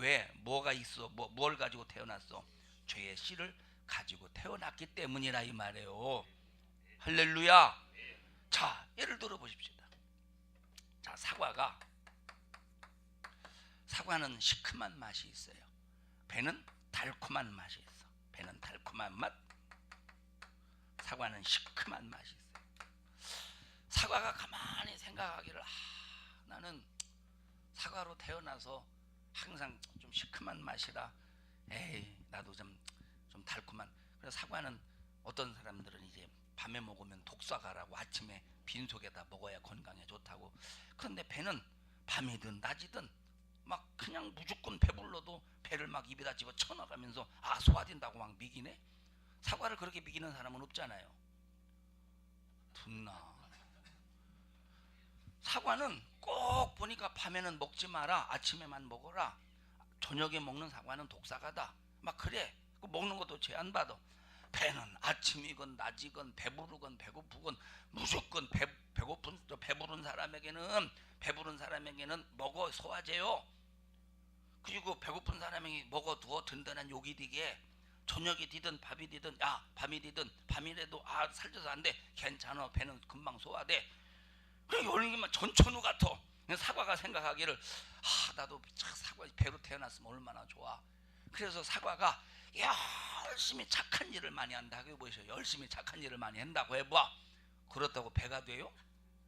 왜? 뭐가 있어? 뭐, 뭘 가지고 태어났어? 죄의 씨를 가지고 태어났기 때문이라 이 말이에요. 할렐루야. 자, 예를 들어 보십시다. 자, 사과가 사과는 시큼한 맛이 있어요. 배는 달콤한 맛이 있어. 배는 달콤한 맛. 사과는 시큼한 맛이 있어요. 사과가 가만히 생각하기를 아, 나는 사과로 태어나서 항상 좀 시큼한 맛이라 에이 나도 좀 좀 달콤한. 그래서 사과는 어떤 사람들은 이제 밤에 먹으면 독사가라고 아침에 빈속에다 먹어야 건강에 좋다고. 그런데 배는 밤이든 낮이든 막 그냥 무조건 배불러도 배를 막 입에다 집어 쳐넣어가면서 아 소화된다고 막 미기네? 사과를 그렇게 미기는 사람은 없잖아요. 분나 사과는 꼭 보니까 밤에는 먹지 마라 아침에만 먹어라. 저녁에 먹는 사과는 독사가다. 막 그래. 그 먹는 것도 제한 받아. 배는 아침이건 낮이건 배부르건 배고프건 무조건 배, 배고픈 또 배부른 사람에게는 배부른 사람에게는 먹어 소화제요. 그리고 배고픈 사람에게 먹어 두어 든든한 욕이 되게 저녁이 되든 밥이 되든 야 밤이 되든 밤이라도 아 살쪄서 안돼. 괜찮아. 배는 금방 소화돼 그래 열기만 전천후 같아 그냥 사과가 생각하기를 아 나도 참 사과 배로 태어났으면 얼마나 좋아. 그래서 사과가 열심히 착한 일을 많이 한다고 해보세요? 열심히 착한 일을 많이 한다고 해봐. 그렇다고 배가 돼요?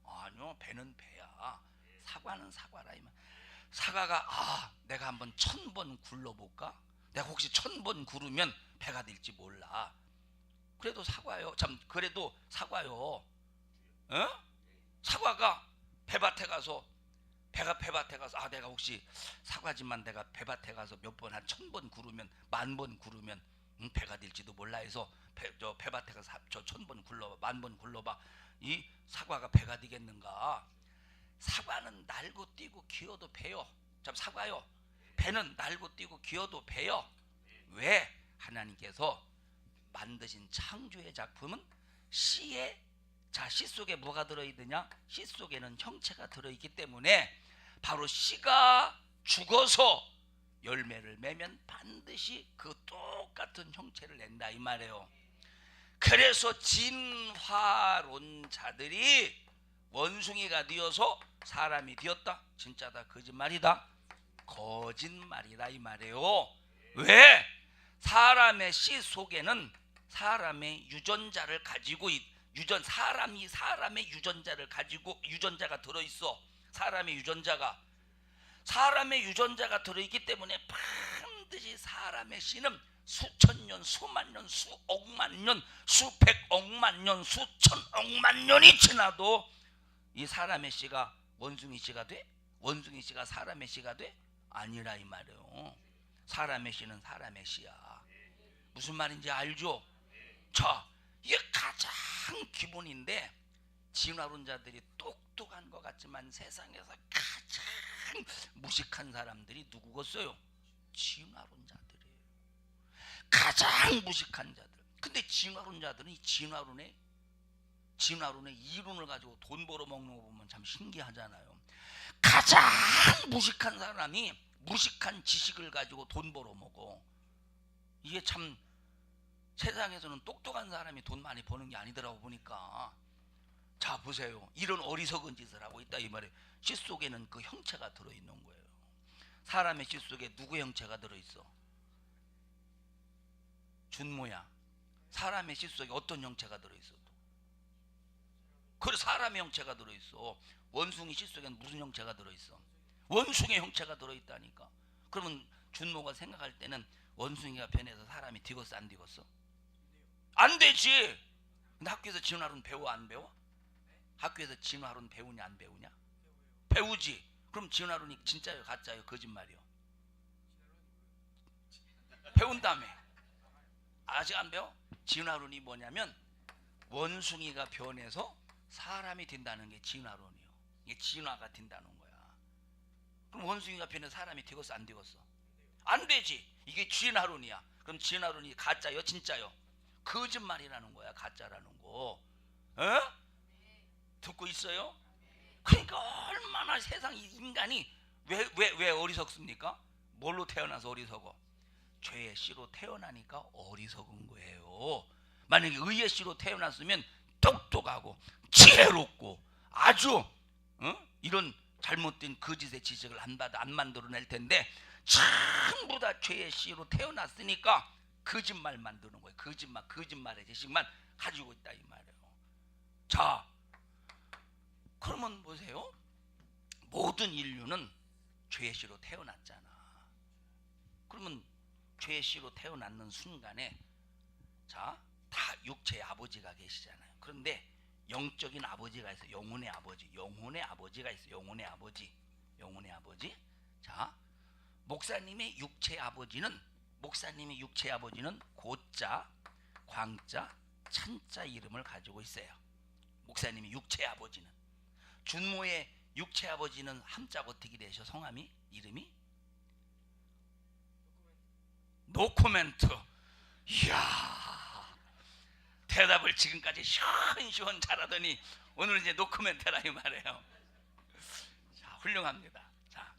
아니요 배는 배야. 사과는 사과라 이만. 사과가 아 내가 한번 천 번 굴러볼까? 내가 혹시 천 번 구르면 배가 될지 몰라. 그래도 사과요. 참 그래도 사과요. 어? 사과가 배밭에 가서 배가 배밭에 가서 아 내가 혹시 사과지만 내가 배밭에 가서 몇 번 한 천 번 구르면 만 번 구르면 음, 배가 될지도 몰라 해서 배, 저 배밭에 가서 저 천 번 굴러봐 만 번 굴러봐. 이 사과가 배가 되겠는가? 사과는 날고 뛰고 기어도 배요. 참 사과요. 배는 날고 뛰고 기어도 배요. 왜? 하나님께서 만드신 창조의 작품은 씨에 자, 씨 속에 뭐가 들어있느냐? 씨 속에는 형체가 들어있기 때문에 바로 씨가 죽어서 열매를 매면 반드시 그 똑같은 형체를 낸다 이 말이에요. 그래서 진화론자들이 원숭이가 되어서 사람이 되었다. 진짜다. 거짓말이다. 거짓말이다 이 말이에요. 왜? 사람의 씨 속에는 사람의 유전자를 가지고 있, 유전 사람이 사람의 유전자를 가지고 유전자가 들어 있어. 사람의 유전자가 사람의 유전자가 들어 있기 때문에 반드시 사람의 씨는 수천 년, 수만 년, 수억만 년, 수백억만 년, 수천억만 년이 지나도 이 사람의 씨가 원숭이 씨가 돼? 원숭이 씨가 사람의 씨가 돼? 아니라 이 말이에요. 사람의 씨는 사람의 씨야. 무슨 말인지 알죠? 자, 이게 가장 기본인데 진화론자들이 똑똑한 것 같지만 세상에서 가장 무식한 사람들이 누구겠어요? 진화론자들이에요. 가장 무식한 자들. 근데 진화론자들은 이 진화론의 진화론의 이론을 가지고 돈 벌어 먹는 거 보면 참 신기하잖아요. 가장 무식한 사람이 무식한 지식을 가지고 돈 벌어 먹어. 이게 참 세상에서는 똑똑한 사람이 돈 많이 버는 게 아니더라고 보니까. 자 보세요. 이런 어리석은 짓을 하고 있다 이 말이에요 씨 속에는 그 형체가 들어있는 거예요. 사람의 씨 속에 누구 형체가 들어있어? 준모야 사람의 씨 속에 어떤 형체가 들어있어 그래 사람의 형체가 들어있어. 원숭이 씨 속에는 무슨 형체가 들어있어? 원숭이 형체가 들어있다니까. 그러면 준모가 생각할 때는 원숭이가 변해서 사람이 되겠어 안 되겠어 안 되지. 근데 학교에서 진화론 배워 안 배워? 학교에서 진화론 배우냐 안 배우냐? 배우지. 그럼 진화론이 진짜요, 가짜요, 거짓말이요? 배운다며. 아직 안 배워? 진화론이 뭐냐면 원숭이가 변해서 사람이 된다는 게 진화론이요. 이게 진화가 된다는 거야. 그럼 원숭이가 변해서 사람이 되겠어 안 되겠어? 안 되지. 이게 진화론이야. 그럼 진화론이 가짜요, 진짜요? 거짓말이라는 거야 가짜라는 거 어? 듣고 있어요? 그러니까 얼마나 세상 이 인간이 왜 왜 왜 어리석습니까? 뭘로 태어나서 어리석어? 죄의 씨로 태어나니까 어리석은 거예요. 만약에 의의 씨로 태어났으면 똑똑하고 지혜롭고 아주 어? 이런 잘못된 거짓의 지식을 안 받아 안 만들어낼 텐데 전부 다 죄의 씨로 태어났으니까 거짓말 만드는 거예요. 거짓말, 거짓말의 지식만 가지고 있다 이 말이에요. 자, 그러면 보세요. 모든 인류는 죄의 씨로 태어났잖아. 그러면 죄의 씨로 태어났는 순간에 자, 다 육체의 아버지가 계시잖아요. 그런데 영적인 아버지가 있어. 영혼의 아버지. 영혼의 아버지가 있어. 영혼의 아버지. 영혼의 아버지. 자, 목사님의 육체 아버지는 목사님의 육체 아버지는 고자, 광자, 찬자 이름을 가지고 있어요. 목사님의 육체 아버지는 준모의 육체 아버지는 함자가 어떻게 되셔? 성함이 이름이 노코멘트. 이야 대답을 지금까지 시원시원 잘하더니 오늘 이제 노코멘트라 이 말이에요. 자 훌륭합니다. 자,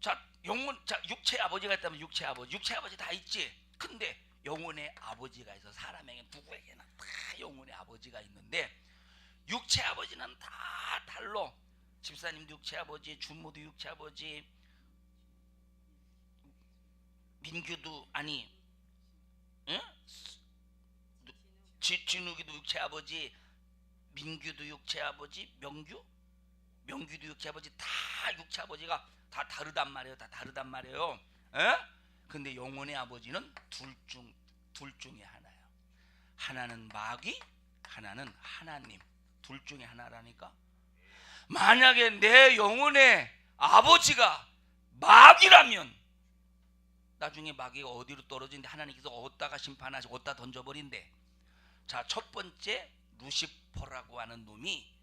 자 영혼 자 육체 아버지가 있다면 육체 아버지 육체 아버지 다 있지. 근데 영혼의 아버지가 있어 사람에게 누구에게나 다 영혼의 아버지가 있는데 육체 아버지는 다 달로 집사님도 육체 아버지 준모도 육체 아버지 민규도 아니 응? 지, 진욱이도 육체 아버지 민규도 육체 아버지 명규 명규도 육체 아버지 다 육체 아버지가 다 다르단 말이에요. 다 다르단 말이에요. 에? 근데 영혼의 아버지는 둘중둘 중에 하나예요. 하나는 마귀 하나는 하나님. 둘 중에 하나라니까? 만약에 내 영혼의 아버지가 마귀라면 나중에 마귀가 어디로 떨어지는데 하나님께서 어디다가 심판하시고 어디다 던져버린대? 자 첫 번째 루시퍼라고 하는 놈이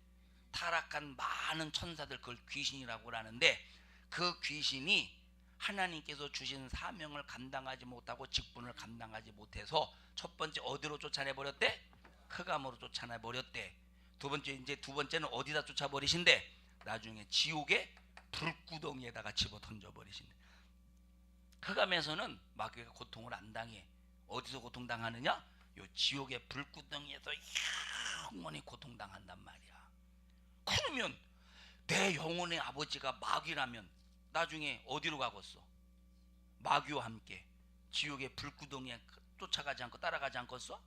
타락한 많은 천사들 그걸 귀신이라고 하는데 그 귀신이 하나님께서 주신 사명을 감당하지 못하고 직분을 감당하지 못해서 첫 번째 어디로 쫓아내 버렸대? 흑암으로 쫓아내 버렸대. 두 번째 이제 두 번째는 어디다 쫓아 버리신대? 나중에 지옥의 불구덩이에다가 집어 던져 버리신대. 흑암에서는 마귀가 고통을 안 당해. 어디서 고통 당하느냐? 요 지옥의 불구덩이에서 영원히 고통 당한단 말이야. 그러면 내 영혼의 아버지가 마귀라면 나중에 어디로 가겠어? 마귀와 함께 지옥의 불구덩이에 쫓아가지 않고 따라가지 않겠어?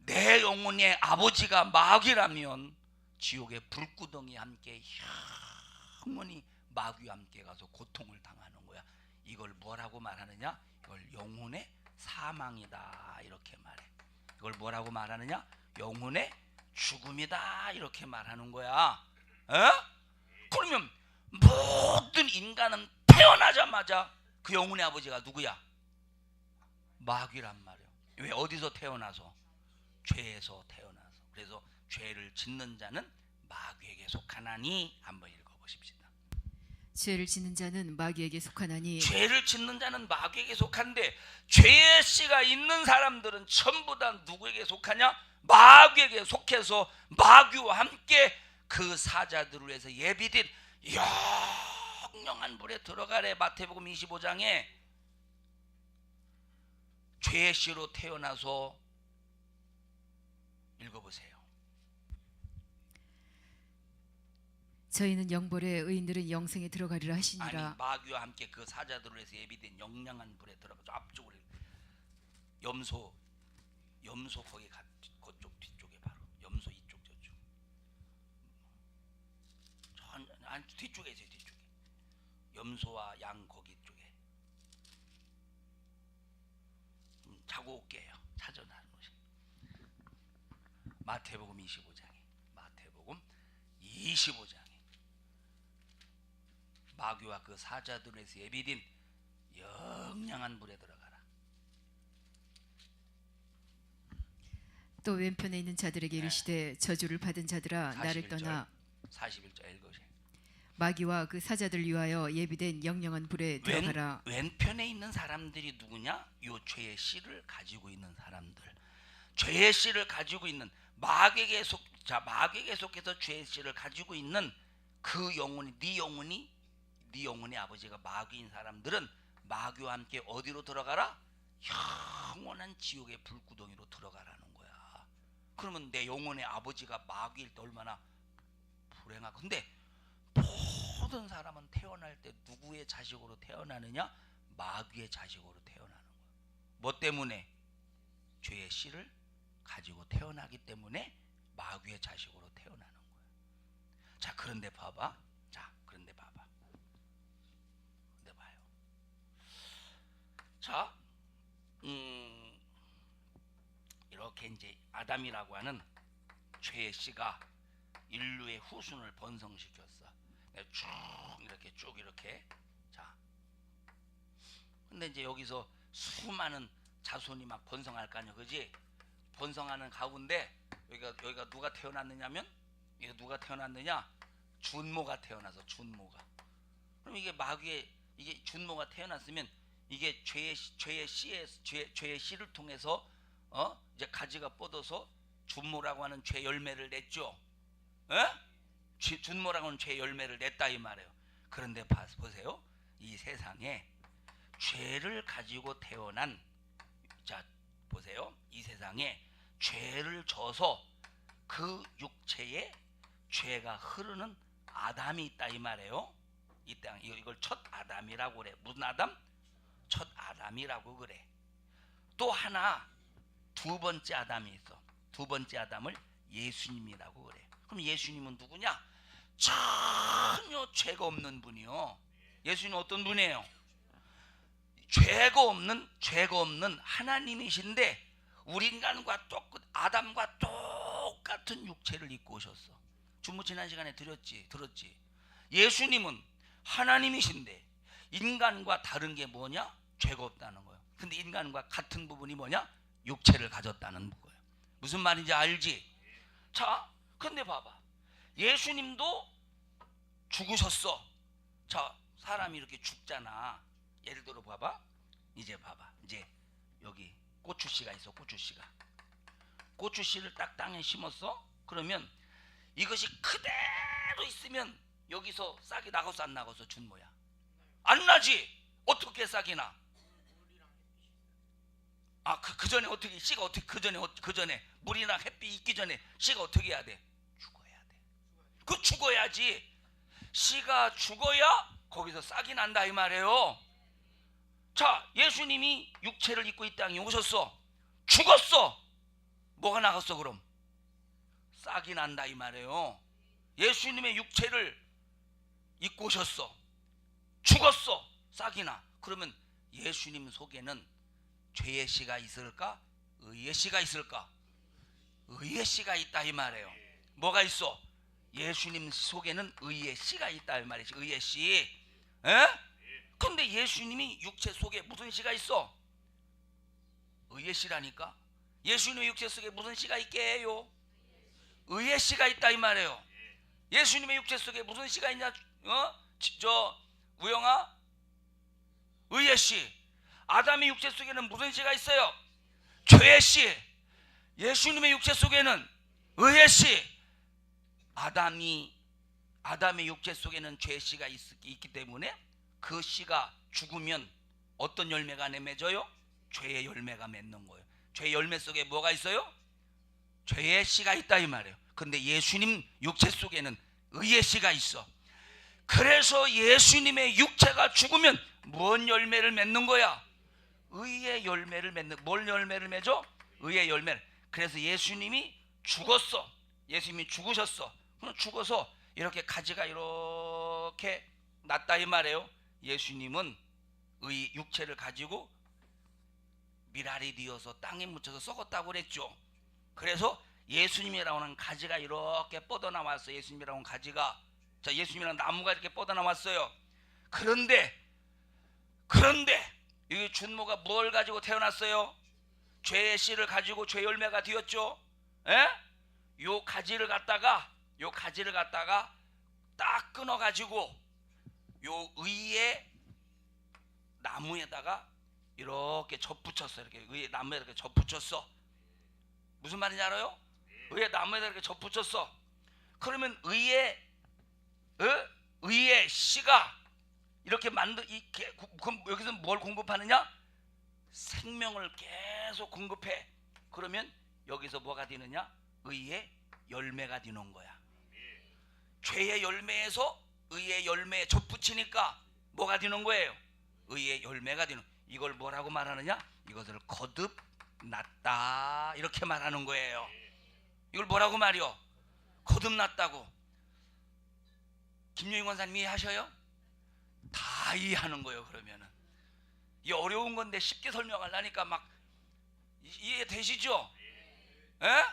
내 영혼의 아버지가 마귀라면 지옥의 불구덩이에 함께 영원히 마귀와 함께 가서 고통을 당하는 거야. 이걸 뭐라고 말하느냐? 이걸 영혼의 사망이다 이렇게 말해. 이걸 뭐라고 말하느냐? 영혼의 죽음이다 이렇게 말하는 거야. 어? 그러면 모든 인간은 태어나자마자 그 영혼의 아버지가 누구야? 마귀란 말이야. 왜 어디서 태어나서? 죄에서 태어나서. 그래서 죄를 짓는 자는 마귀에게 속하나니 한번 읽어 보십시다. 죄를 짓는 자는 마귀에게 속하나니 죄를 짓는 자는 마귀에게 속한데 죄의 씨가 있는 사람들은 전부 다 누구에게 속하냐? 마귀에게 속해서 마귀와 함께 그 사자들을 위해서 예비된 영영한 불에 들어가래. 마태복음 25장에 죄의 씨로 태어나서 읽어보세요. 저희는 영벌에 의인들은 영생에 들어가리라 아니 하시니라. 마귀와 함께 그 사자들을 위해서 예비된 영영한 불에 들어가서 앞쪽으로 염소 염소 거기 가 그쪽 뒤쪽에 바로 염소 이쪽 저쪽 전 아니 뒤쪽에 있어요 뒤쪽에 염소와 양 거기 쪽에 음, 자고 올게요 찾아나는 것이 마태복음 25장에 마태복음 25장에 마귀와 그 사자들에서 예비된 영영한 불에 들어가라. 또 왼편에 있는 자들에게 네. 이르시되 저주를 받은 자들아 나를 41절. 떠나 41절 읽으세요. 마귀와 그 사자들 위하여 예비된 영영한 불에 들어가라 왼, 왼편에 있는 사람들이 누구냐? 요 죄의 씨를 가지고 있는 사람들. 죄의 씨를 가지고 있는 마귀에게 속, 자 마귀에게 속해서 죄의 씨를 가지고 있는 그 영혼이 네 영혼이 네 영혼의 아버지가 마귀인 사람들은 마귀와 함께 어디로 들어가라? 영원한 지옥의 불구덩이로 들어가라는 거야. 그러면 내 영혼의 아버지가 마귀일 때 얼마나 불행하. 근데 모든 사람은 태어날 때 누구의 자식으로 태어나느냐? 마귀의 자식으로 태어나는 거야. 뭐 때문에? 죄의 씨를 가지고 태어나기 때문에 마귀의 자식으로 태어나는 거야. 자, 그런데 봐봐. 자, 그런데 봐봐. 근데 봐요. 자, 음, 이렇게 이제 아담이라고 하는 죄의 씨가 인류의 후순을 번성시켰어. 쭉 이렇게 쭉 이렇게. 자, 근데 이제 여기서 수많은 자손이 막 번성할 거 아니야, 그지? 번성하는 가운데 여기가 여기가 누가 태어났느냐면 이거 누가 태어났느냐? 준모가 태어나서 준모가. 그럼 이게 마귀의 이게 준모가 태어났으면 이게 죄의 씨- 죄의 씨의 죄, 죄의 씨를 통해서 어 이제 가지가 뻗어서 준모라고 하는 죄 열매를 냈죠. 에? 죄- 준모라고 하는 죄 열매를 냈다 이 말이에요. 그런데 봐, 보세요. 이 세상에 죄를 가지고 태어난 자 보세요. 이 세상에 죄를 져서 그 육체에 죄가 흐르는 아담이 있다 이 말이에요. 이 땅 이걸 첫 아담이라고 그래. 무슨 아담? 첫 아담이라고 그래. 또 하나 두 번째 아담이 있어. 두 번째 아담을 예수님이라고 그래. 그럼 예수님은 누구냐? 전혀 죄가 없는 분이요. 예수님 어떤 분이에요? 죄가 없는 죄가 없는 하나님이신데 우리 인간과 똑같 아담과 똑같은 육체를 입고 오셨어. 주무 지난 시간에 들었지 들었지. 예수님은 하나님이신데 인간과 다른 게 뭐냐? 죄가 없다는 거예요. 근데 인간과 같은 부분이 뭐냐? 육체를 가졌다는 거예요. 무슨 말인지 알지? 자, 근데 봐봐. 예수님도 죽으셨어. 자, 사람이 이렇게 죽잖아. 예를 들어 봐봐. 이제 봐봐. 이제 여기 고추씨가 있어. 고추씨가. 고추씨를 딱 땅에 심었어. 그러면 이것이 그대로 있으면 여기서 싹이 나고서 안 나고서 준 모야. 안 나지. 어떻게 싹이 나? 아, 그, 그 전에 어떻게 씨가 어떻게 그 전에 어- 그 전에 물이나 햇빛 있기 전에 씨가 어떻게 해야 돼? 그 죽어야지. 씨가 죽어야 거기서 싹이 난다 이 말이에요. 자, 예수님이 육체를 입고 이 땅에 오셨어. 죽었어. 뭐가 나갔어 그럼? 싹이 난다 이 말이에요. 예수님의 육체를 입고 오셨어. 죽었어. 싹이 나. 그러면 예수님 속에는 죄의 씨가 있을까? 의의 씨가 있을까? 의의 씨가 있다 이 말이에요. 뭐가 있어? 예수님 속에는 의의 씨가 있다 이 말이지. 의의 씨. 에? 근데 예수님이 육체 속에 무슨 씨가 있어? 의의 씨라니까. 예수님의 육체 속에 무슨 씨가 있게 해요? 의의 씨가 있다 이 말이에요. 예수님의 육체 속에 무슨 씨가 있냐? 어? 지- 저 우영아? 의의 씨. 아담의 육체 속에는 무슨 씨가 있어요? 죄의 씨. 예수님의 육체 속에는 의의 씨. 아담이 아담의 육체 속에는 죄의 씨가 있, 있기 때문에 그 씨가 죽으면 어떤 열매가 맺어요? 죄의 열매가 맺는 거예요. 죄의 열매 속에 뭐가 있어요? 죄의 씨가 있다 이 말이에요. 근데 예수님 육체 속에는 의의 씨가 있어. 그래서 예수님의 육체가 죽으면 뭔 열매를 맺는 거야? 의의 열매를 맺는 뭘 열매를 맺어? 의의 열매를. 그래서 예수님이 죽었어. 예수님이 죽으셨어. 죽어서 이렇게 가지가 이렇게 났다 이 말이에요. 예수님은 의 육체를 가지고 미랄이 되어서 땅에 묻혀서 썩었다고 그랬죠. 그래서 예수님이라고 하는 가지가 이렇게 뻗어 나왔어. 예수님이라고 하는 가지가 자 예수님이라는 나무가 이렇게 뻗어 나왔어요. 그런데 그런데 이 준모가 뭘 가지고 태어났어요? 죄의 씨를 가지고 죄 열매가 되었죠. 에? 요 가지를 갖다가 요 가지를 갖다가 딱 끊어 가지고 요 의의 나무에다가 이렇게 접붙였어. 이렇게 의의 나무에 이렇게 접붙였어. 무슨 말인지 알아요? 의의 나무에다 이렇게 접붙였어. 그러면 의의 어? 의의 씨가 이렇게 만들 이 개- 구- 그럼 여기서 뭘 공급하느냐? 생명을 계속 공급해. 그러면 여기서 뭐가 되느냐? 의의 열매가 되는 거야. 죄의 열매에서 의의 열매에 접붙이니까 뭐가 되는 거예요? 의의 열매가 되는. 이걸 뭐라고 말하느냐? 이것을 거듭났다 이렇게 말하는 거예요. 이걸 뭐라고 말이요? 거듭났다고. 김용희 권사님이 하셔요? 다 이해하는 거예요. 그러면은 이 어려운 건데 쉽게 설명하려니까 막 이- 이해되시죠? 예?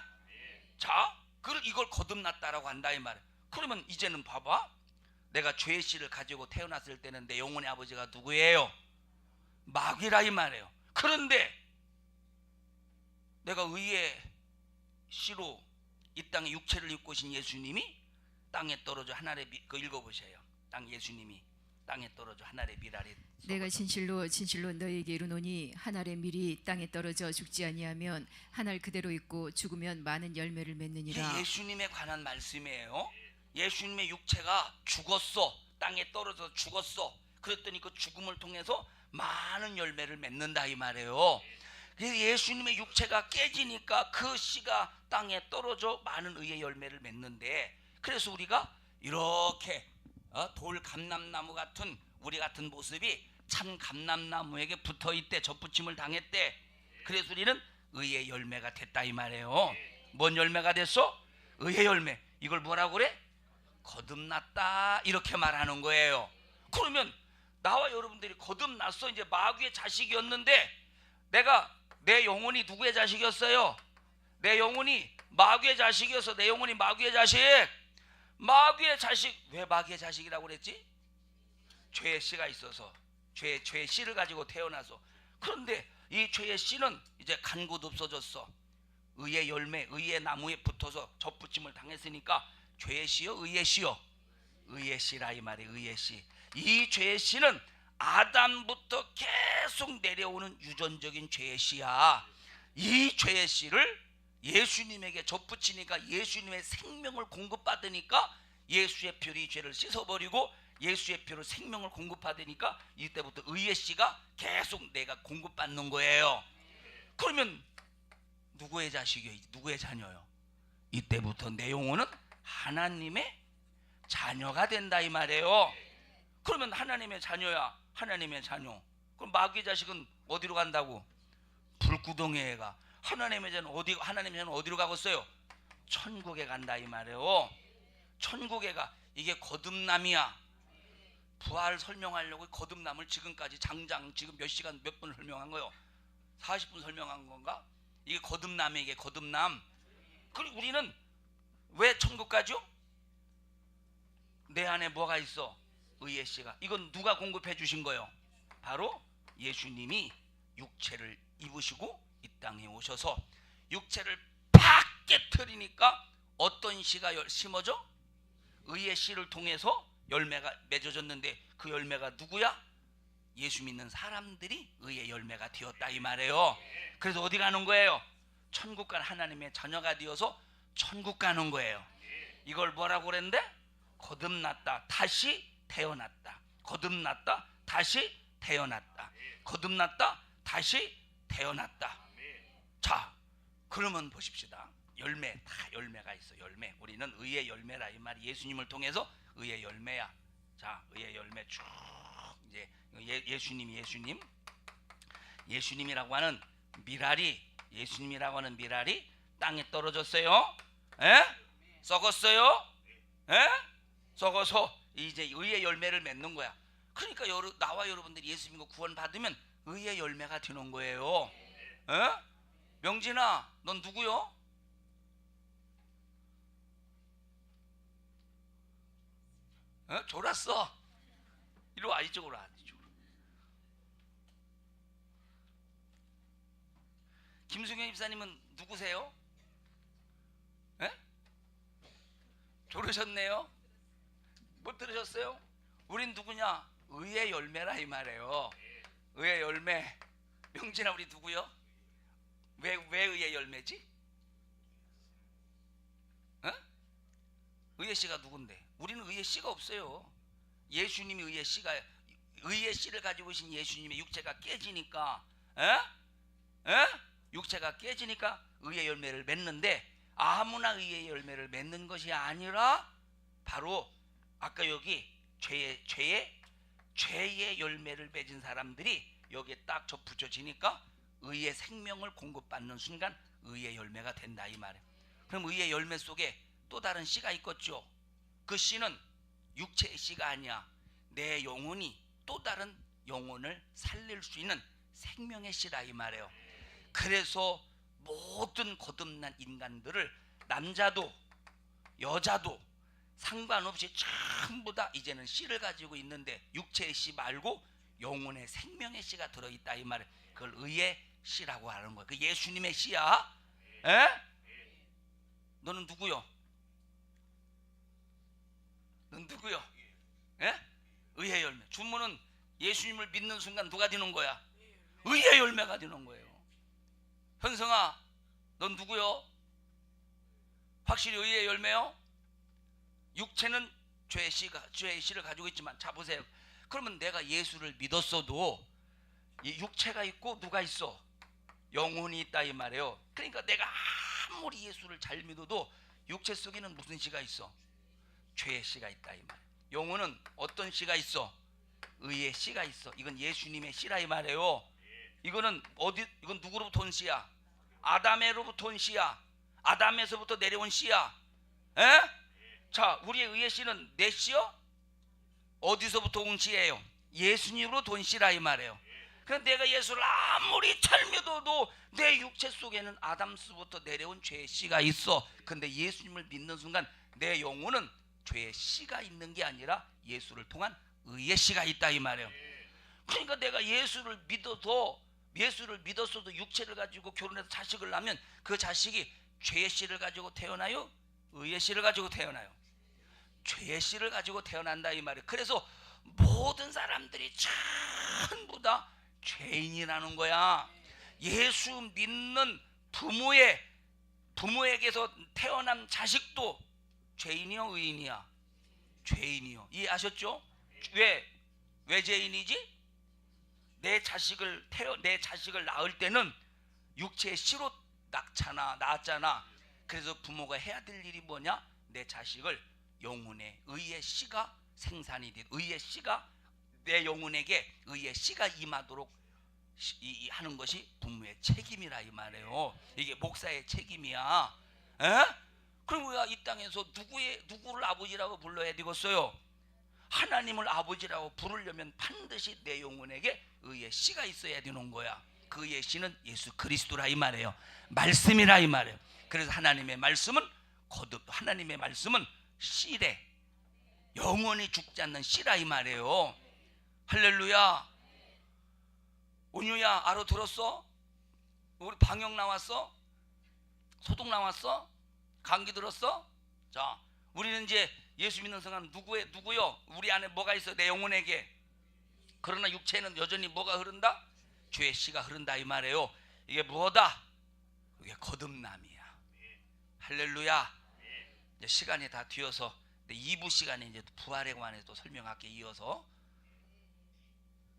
자, 그 이걸 거듭났다라고 한다 이 말. 그러면 이제는 봐봐. 내가 죄의 씨를 가지고 태어났을 때는 내 영혼의 아버지가 누구예요? 마귀라 이 말이에요. 그런데 내가 의의 씨로 이 땅에 육체를 입고 오신 예수님이 땅에 떨어져 하늘에 미, 그 읽어보세요. 땅 예수님이 땅에 떨어져 하늘의 미랄이 내가 진실로 진실로 너에게 이르노니 한 알의 밀이 땅에 떨어져 죽지 아니하면 한알 그대로 있고 죽으면 많은 열매를 맺느니라. 예수님에 관한 말씀이에요. 예수님의 육체가 죽었어. 땅에 떨어져 죽었어. 그랬더니 그 죽음을 통해서 많은 열매를 맺는다 이 말이에요. 그래서 예수님의 육체가 깨지니까 그 씨가 땅에 떨어져 많은 의의 열매를 맺는데 그래서 우리가 이렇게 어, 돌 감람나무 같은 우리 같은 모습이 참 감람나무에게 붙어 있대 접붙임을 당했대. 그래서 우리는 의의 열매가 됐다 이 말이에요. 뭔 열매가 됐어? 의의 열매. 이걸 뭐라고 그래? 거듭났다 이렇게 말하는 거예요. 그러면 나와 여러분들이 거듭났어 이제 마귀의 자식이었는데 내가 내 영혼이 누구의 자식이었어요? 내 영혼이 마귀의 자식이어서 내 영혼이 마귀의 자식. 마귀의 자식 왜 마귀의 자식이라고 그랬지? 죄의 씨가 있어서 죄 죄의 씨를 가지고 태어나서 그런데 이 죄의 씨는 이제 간 곳 없어졌어. 의의 열매, 의의 나무에 붙어서 접붙임을 당했으니까 죄의 씨요, 의의 씨요, 의의 씨라 이 말이 의의 씨. 이 죄의 씨는 아담부터 계속 내려오는 유전적인 죄의 씨야. 이 죄의 씨를 예수님에게 접붙이니까 예수님의 생명을 공급받으니까 예수의 피로 이 죄를 씻어버리고 예수의 피로 생명을 공급받으니까 이때부터 의의 씨가 계속 내가 공급받는 거예요. 그러면 누구의 자식이요? 누구의 자녀요? 이때부터 내 영혼은 하나님의 자녀가 된다 이 말이에요. 그러면 하나님의 자녀야. 하나님의 자녀. 그럼 마귀 자식은 어디로 간다고? 불구덩이에 가. 하나님의 자는 어디 하나님의 자는 어디로 가겠어요? 천국에 간다 이 말이에요. 천국에 가. 이게 거듭남이야. 부활 설명하려고 거듭남을 지금까지 장장 지금 몇 시간 몇 분 설명한 거요? 40분 설명한 건가? 이게 거듭남이 이게 거듭남. 그리고 우리는 왜 천국 가죠? 내 안에 뭐가 있어? 의의 씨가. 이건 누가 공급해 주신 거요? 바로 예수님이 육체를 입으시고 이 땅에 오셔서 육체를 팍 깨뜨리니까 어떤 씨가 열- 심어져? 의의 씨를 통해서 열매가 맺어졌는데 그 열매가 누구야? 예수 믿는 사람들이 의의 열매가 되었다 이 말이에요. 그래서 어디 가는 거예요? 천국 간 하나님의 자녀가 되어서 천국 가는 거예요. 이걸 뭐라고 그랬는데? 거듭났다. 다시 태어났다. 거듭났다. 다시 태어났다. 거듭났다. 다시 태어났다. 자, 그러면 보십시다. 열매 다 열매가 있어. 열매. 우리는 의의 열매라 이 말이 예수님을 통해서 의의 열매야. 자, 의의 열매 쭉 이제 예, 예수님 예수님 예수님이라고 하는 미랄이 예수님이라고 하는 미랄이 땅에 떨어졌어요. 에? 썩었어요? 에? 썩어서 이제 의의 열매를 맺는 거야. 그러니까 여러, 나와 여러분들이 예수 믿고 구원 받으면 의의 열매가 되는 거예요. 에? 명진아, 넌 누구요? 어? 졸았어. 이리 와 이쪽으로 와 이쪽으로. 김승현 입사님은 누구세요? 에? 졸으셨네요. 못 들으셨어요? 우린 누구냐? 의의 열매라 이 말이에요. 의의 열매. 명진아 우리 누구요? 왜 왜 의의 열매지? 어? 의의 씨가 누군데? 우리는 의의 씨가 없어요. 예수님이 의의 씨가 의의 씨를 가지고 오신 예수님의 육체가 깨지니까 에? 에? 육체가 깨지니까 의의 열매를 맺는데 아무나 의의 열매를 맺는 것이 아니라 바로 아까 여기 죄의 죄의 죄의 열매를 맺은 사람들이 여기에 딱 접붙여지니까 의의 생명을 공급받는 순간 의의 열매가 된다 이 말이에요. 그럼 의의 열매 속에 또 다른 씨가 있겠죠. 그 씨는 육체의 씨가 아니야. 내 영혼이 또 다른 영혼을 살릴 수 있는 생명의 씨라 이 말이에요. 그래서 모든 거듭난 인간들을 남자도 여자도 상관없이 전부 다 이제는 씨를 가지고 있는데 육체의 씨 말고 영혼의 생명의 씨가 들어 있다 이 말에 그걸 의의 씨라고 하는 거야. 그 예수님의 씨야. 에? 너는 누구요? 넌 누구요? 에? 의의 열매. 주문은 예수님을 믿는 순간 누가 되는 거야? 의의 열매가 되는 거예요. 현성아, 넌 누구요? 확실히 의의 열매요? 육체는 죄의 씨가 죄의 씨를 가지고 있지만 자 보세요. 그러면 내가 예수를 믿었어도 이 육체가 있고 누가 있어? 영혼이 있다 이 말이에요. 그러니까 내가 아무리 예수를 잘 믿어도 육체 속에는 무슨 씨가 있어? 죄의 씨가 있다 이 말. 영혼은 어떤 씨가 있어? 의의 씨가 있어. 이건 예수님의 씨라 이 말이에요. 이거는 어디 이건 누구로부터 온 씨야? 아담에로부터 온 씨야. 아담에서부터 내려온 씨야. 에? 자, 우리의 의의 씨는 내 씨요? 어디서부터 온 씨예요? 예수님으로 돈 씨라 이 말이에요. 그럼 내가 예수를 아무리 잘 믿어도 내 육체 속에는 아담스부터 내려온 죄의 씨가 있어. 근데 예수님을 믿는 순간 내 영혼은 죄의 씨가 있는 게 아니라 예수를 통한 의의 씨가 있다 이 말이에요. 그러니까 내가 예수를 믿어도 예수를 믿었어도 육체를 가지고 결혼해서 자식을 낳으면 그 자식이 죄의 씨를 가지고 태어나요? 의의 씨를 가지고 태어나요? 죄의 씨를 가지고 태어난다 이 말이에요. 그래서 모든 사람들이 전부 다 죄인이라는 거야. 예수 믿는 부모의 부모에게서 태어난 자식도 죄인이요, 의인이야? 죄인이요. 이해하셨죠? 왜? 왜 죄인이지? 내 자식을 태어 내 자식을 낳을 때는 육체의 씨로 낳잖아, 낳았잖아. 그래서 부모가 해야 될 일이 뭐냐? 내 자식을 영혼의 의의 씨가 생산이 돼 의의 씨가 내 영혼에게 의의 씨가 임하도록 이 하는 것이 부모의 책임이라 이 말이에요. 이게 목사의 책임이야. 에? 그럼 우리가 이 땅에서 누구의 누구를 아버지라고 불러야 되겠어요? 하나님을 아버지라고 부르려면 반드시 내 영혼에게 의의 씨가 있어야 되는 거야. 그 의의 씨는 예수 그리스도라 이 말이에요. 말씀이라 이 말이에요. 그래서 하나님의 말씀은 거듭 하나님의 말씀은 씨래. 영원히 죽지 않는 씨라 이 말이에요. 할렐루야. 온유야 알아 들었어? 우리 방역 나왔어? 소독 나왔어? 감기 들었어? 자, 우리는 이제 예수 믿는 순간 누구의 누구요? 우리 안에 뭐가 있어? 내 영혼에게. 그러나 육체는 여전히 뭐가 흐른다? 죄의 씨가 흐른다 이 말이에요. 이게 뭐다? 이게 거듭남이야. 할렐루야. 이제 시간이 다 뒤어서 2부 시간에 이제 부활에 관해서 또 설명할게 이어서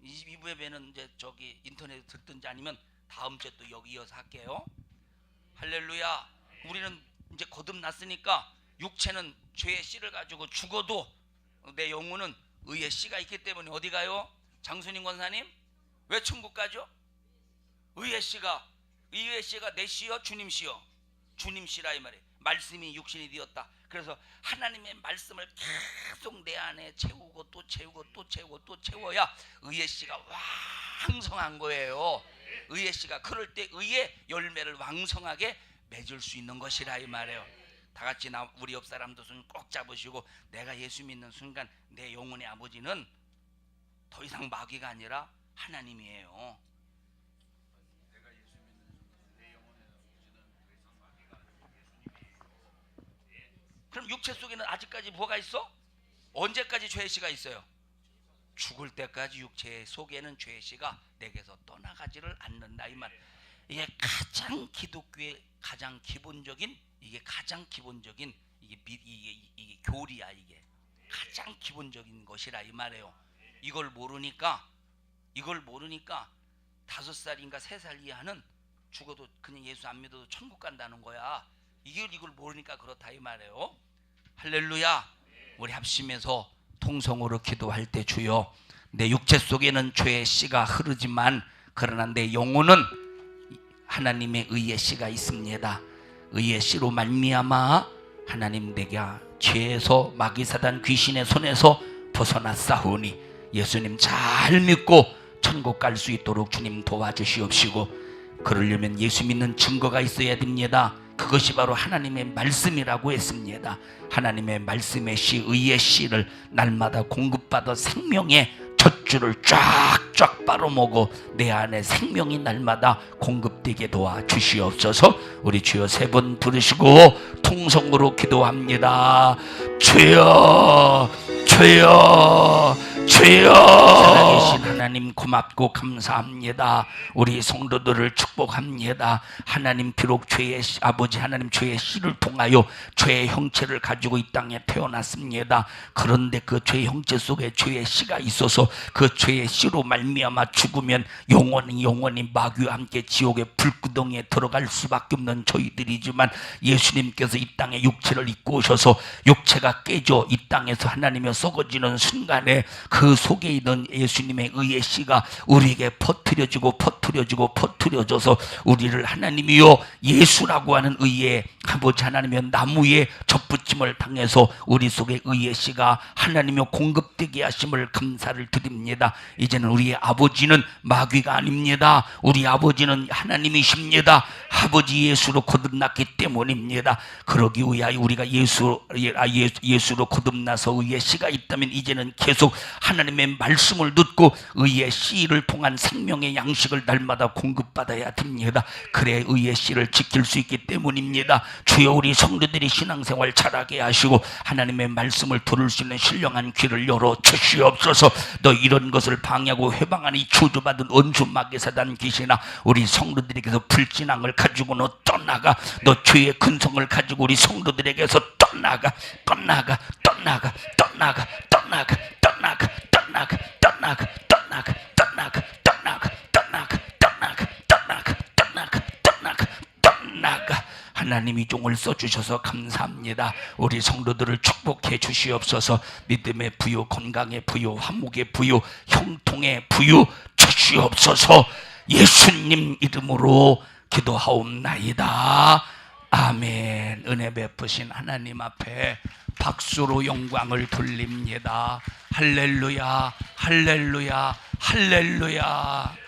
2부에 뵈는 이제 저기 인터넷 듣든지 아니면 다음 주에 또 여기 이어서 할게요. 할렐루야. 우리는 이제 거듭났으니까 육체는 죄의 씨를 가지고 죽어도 내 영혼은 의의 씨가 있기 때문에 어디 가요? 장순인 권사님 왜 천국 가죠? 의의 씨가 의의 씨가 내 씨요 주님 씨요 주님 씨라 이 말이에요. 말씀이 육신이 되었다. 그래서 하나님의 말씀을 계속 내 안에 채우고 또 채우고 또 채우고 또 채워야 의의 씨가 왕성한 거예요. 의의 씨가 그럴 때 의의 열매를 왕성하게 맺을 수 있는 것이라 이 말이에요. 다 같이 나 우리 옆 사람도 손 꼭 잡으시고 내가 예수 믿는 순간 내 영혼의 아버지는 더 이상 마귀가 아니라 하나님이에요. 그럼 육체 속에는 아직까지 뭐가 있어? 언제까지 죄의 씨가 있어요? 죽을 때까지 육체 속에는 죄의 씨가 내게서 떠나가지를 않는다 이 말. 이게 가장 기독교의 가장 기본적인 이게 가장 기본적인 이게 미, 이게, 이게 교리야 이게 가장 기본적인 것이라 이 말이에요. 이걸 모르니까 이걸 모르니까 다섯 살인가 세 살 이하는 죽어도 그냥 예수 안 믿어도 천국 간다는 거야. 이걸 이걸 모르니까 그렇다 이 말이에요. 할렐루야. 우리 합심해서 통성으로 기도할 때 주여 내 육체 속에는 죄의 씨가 흐르지만 그러나 내 영혼은 하나님의 의의 씨가 있습니다. 의의 씨로 말미암아 하나님 내게 죄에서 마귀사단 귀신의 손에서 벗어났사오니 예수님 잘 믿고 천국 갈 수 있도록 주님 도와주시옵시고 그러려면 예수 믿는 증거가 있어야 됩니다. 그것이 바로 하나님의 말씀이라고 했습니다. 하나님의 말씀의 씨, 의의 씨를 날마다 공급받아 생명의 젖줄을 쫙 쫙 빨아먹어 내 안에 생명이 날마다 공급되게 도와 주시옵소서. 우리 주여 세 번 부르시고 통성으로 기도합니다. 주여, 주여, 주여. 하나님 고맙고 감사합니다. 우리 성도들을 축복합니다. 하나님 비록 죄의 씨- 아버지 하나님 죄의 씨를 통하여 죄의 형체를 가지고 이 땅에 태어났습니다. 그런데 그 죄의 형체 속에 죄의 씨가 있어서 그 죄의 씨로 말미암아 죽으면 영원히 영원히 마귀와 함께 지옥의 불구덩이에 들어갈 수밖에 없는 저희들이지만 예수님께서 이 땅에 육체를 입고 오셔서 육체가 깨져 이 땅에서 하나님의 썩어지는 순간에 그 속에 있는 예수님의 의의 씨가 우리에게 퍼뜨려지고 퍼뜨려지고 퍼뜨려져서 우리를 하나님이요 예수라고 하는 의의 아버지 하나님의 나무에 접붙임을 당해서 우리 속에 의의 씨가 하나님의 공급되게 하심을 감사를 드립니다. 이제는 우리의 아버지는 마귀가 아닙니다. 우리 아버지는 하나님이십니다. 아버지 예수로 거듭났기 때문입니다. 그러기 위하여 우리가 예수 예- 아, 예- 예수로 거듭나서 의의 씨가 있다면 이제는 계속 하나님의 말씀을 듣고 의의 씨를 통한 생명의 양식을 날마다 공급받아야 됩니다. 그래 의의 씨를 지킬 수 있기 때문입니다. 주여 우리 성도들이 신앙생활 잘하게 하시고 하나님의 말씀을 들을 수 있는 신령한 귀를 열어 주시옵소서. 너 이런 것을 방해하고 회방하니 주주받은 원수 마귀 사단 귀신아 우리 성도들에게서 불진앙을 가지고 너 떠나가 너 죄의 근성을 가지고 우리 성도들에게서 떠나가 떠나가 떠나가 떠나가 떠나가 떠나가 하나님이 종을 써주셔서 감사합니다. 우리 성도들을 축복해 주시옵소서. 믿음의 부요, 건강의 부요, 화목의 부요, 형통의 부요 주시옵소서. 예수님 이름으로 기도하옵나이다. 아멘. 은혜 베푸신 하나님 앞에 박수로 영광을 돌립니다. 할렐루야, 할렐루야, 할렐루야.